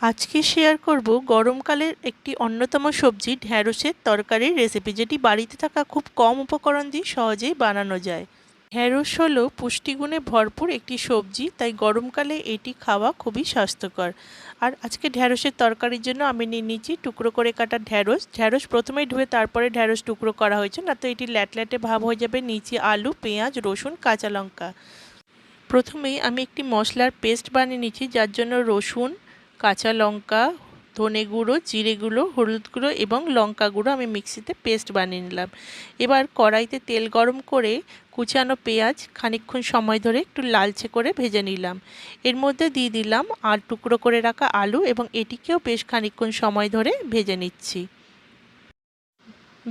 আজকে শেয়ার করব গরমকালের একটি অন্যতম সবজি, ঢ্যাঁড়সের তরকারির রেসিপি যেটি বাড়িতে থাকা খুব কম উপকরণ দিয়ে সহজেই বানানো যায়। ঢ্যাঁড়স হলো পুষ্টিগুণে ভরপুর একটি সবজি, তাই গরমকালে এটি খাওয়া খুবই স্বাস্থ্যকর। আর আজকে ঢ্যাঁড়সের তরকারির জন্য আমি নিয়ে নিচ্ছি টুকরো করে কাটা ঢ্যাঁড়স। ঢ্যাঁড়স প্রথমেই ধুয়ে তারপরে ঢ্যাঁড়স টুকরো করা হয়েছে, না তো এটি ল্যাটল্যাটে ভাব হয়ে যাবে নিচে আলু, পেঁয়াজ, রসুন, কাঁচা লঙ্কা। প্রথমেই আমি একটি মশলার পেস্ট বানিয়ে নিচ্ছি, যার জন্য রসুন কাঁচা লঙ্কা, ধনে গুঁড়ো, জিরে গুঁড়ো, হলুদ গুঁড়ো এবং লঙ্কা গুঁড়ো আমি মিক্সিতে পেস্ট বানিয়ে নিলাম। এবার কড়াইতে তেল গরম করে কুচানো পেঁয়াজ খানিক্ষণ সময় ধরে একটু লালচে করে ভেজে নিলাম। এর মধ্যে দিয়ে দিলাম আর টুকরো করে রাখা আলু এবং এটিকেও বেশ খানিক্ষণ সময় ধরে ভেজে নিচ্ছি।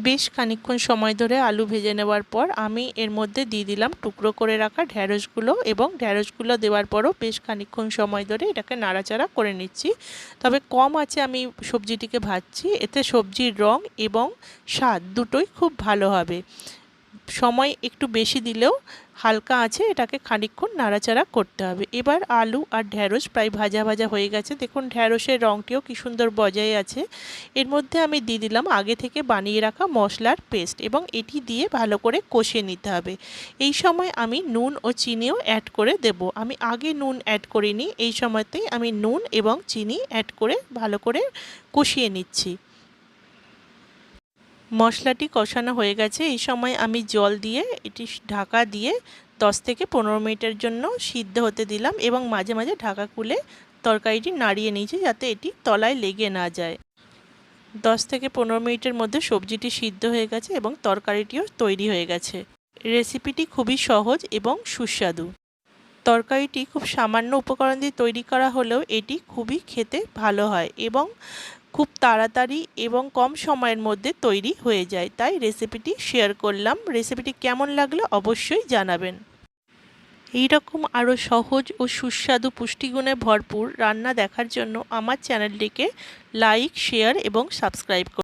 বেশ খানিক্ষণ সময় ধরে আলু ভেজে নেওয়ার পর আমি এর মধ্যে দিয়ে দিলাম টুকরো করে রাখা ঢ্যাঁড়সগুলো এবং ঢ্যাঁড়সগুলো দেওয়ার পরও বেশ খানিক্ষণ সময় ধরে এটাকে নাড়াচাড়া করে নিচ্ছি। তবে কম আছে আমি সবজিটিকে ভাজছি, এতে সবজির রং এবং স্বাদ দুটোই খুব ভালো হবে। সময় একটু বেশি দিলেও হালকা আছে, এটাকে খানিক্ষণ নাড়াচাড়া করতে হবে। এবার আলু আর ঢ্যাঁড়স প্রায় ভাজা ভাজা হয়ে গেছে। দেখুন ঢ্যাঁড়সের রঙটিও কি সুন্দর বজায় আছে। এর মধ্যে আমি দিয়ে দিলাম আগে থেকে বানিয়ে রাখা মশলার পেস্ট এবং এটি দিয়ে ভালো করে কষিয়ে নিতে হবে। এই সময় আমি নুন ও চিনিও অ্যাড করে দেব। আমি আগে নুন অ্যাড করিনি, এই সময়তেই আমি নুন এবং চিনি অ্যাড করে ভালো করে কষিয়ে নিচ্ছি। মশলাটি কষানো হয়ে গেছে। এই সময় আমি জল দিয়ে, এটি ঢাকা দিয়ে দশ থেকে পনেরো মিনিটের জন্য সিদ্ধ হতে দিলাম এবং মাঝে মাঝে ঢাকা খুলে তরকারিটি নাড়িয়ে নিয়েছি যাতে এটি তলায় লেগে না যায়। দশ থেকে পনেরো মিনিটের মধ্যে সবজিটি সিদ্ধ হয়ে গেছে এবং তরকারিটিও তৈরি হয়ে গেছে। রেসিপিটি খুবই সহজ এবং সুস্বাদু। তরকারিটি খুব সামান্য উপকরণ দিয়ে তৈরি করা হলেও এটি খুবই খেতে ভালো হয় এবং খুব তাড়াতাড়ি এবং কম সময়ের মধ্যে তৈরি হয়ে যায়। তাই রেসিপিটি শেয়ার করলাম। রেসিপিটি কেমন লাগল অবশ্যই জানাবেন। এই রকম আরও সহজ ও সুস্বাদু পুষ্টিগুণে ভরপুর রান্না দেখার জন্য আমার চ্যানেলটিকে লাইক, শেয়ার এবং সাবস্ক্রাইব